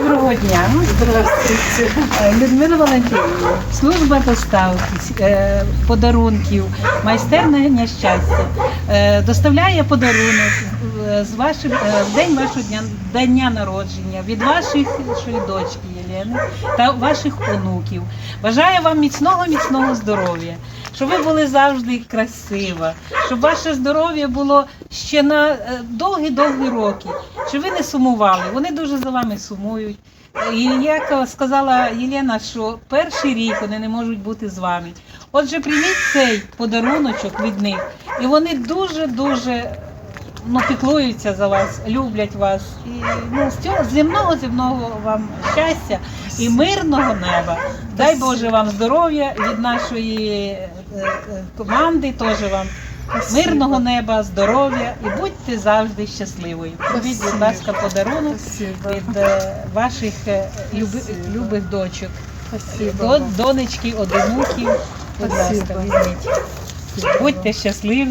Доброго дня. Здравствуйте. Е, Людмила Валентинівна, служба доставки е, подарунків, майстерня щастя е, доставляє подарунок з вашим день вашого дня, дня народження від вашої дочки Єлени та ваших онуків. Бажаю вам міцного, міцного здоров'я, щоб ви були завжди красива, щоб ваше здоров'я було ще на е, довгі-довгі роки, щоб ви не сумували. Вони дуже за вами сумують. І як сказала Єлена, що перший рік вони не можуть бути з вами. Отже, прийміть цей подаруночок від них, і вони дуже-дуже ну, піклуються за вас, люблять вас. І ну, з цього земного земного вам щастя і мирного неба. Дай Боже вам здоров'я від нашої е, е, команди, теж вам. Мирного неба, здоров'я і будьте завжди щасливою. Прийміть, будь ласка, подарунок Спасибо. від е, ваших е, люби- любих дочок, Спасибо. До, донечки, одинуків. Будь ласка, візьміть. Будьте щасливі.